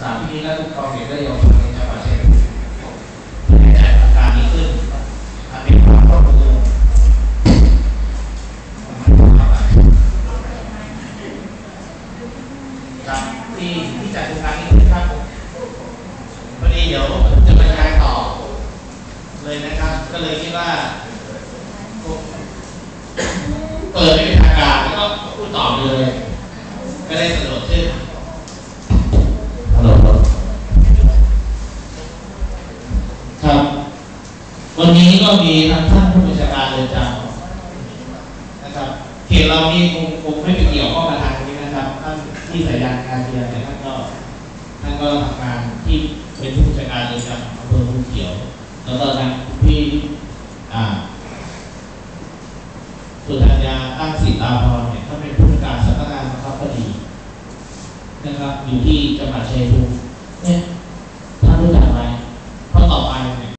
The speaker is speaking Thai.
สามที่นี้และผู้ปกครองเด็กและเยาวชนในจังหวัดชัยภูมิให้จัดอาการนี้ขึ้นอันเป็นความครอบคลุมครับที่ที่จัดโครงการนี้ขึ้นครับพอดีเดี๋ยวจะบรรยายต่อ เลยนะครับ ก็เลยคิดว่าเปิดไม่เป็นทางการแล้วก็พูดต่อไปเลย ก็ได้สะดวกขึ้น วันนี้ก็มีทางท่านผู้บัญชาการเรือนจำนะครับเขตเรานี่คงคงไม่ไปเกี่ยวข้องกับทางนี้นะครับท่านที่สายยานการเรียนเนี่ยท่านก็ท่านก็ทำงานที่เป็นผู้บัญชาการเรือนจำอำเภอภูเขียว แล้วก็ทางพี่อ่าสุธัญญาตั้งสิตาพรเนี่ยเขาเป็นผู้การสำนักงานบังคับคดีนะครับอยู่ที่จังหวัดชัยภูมิ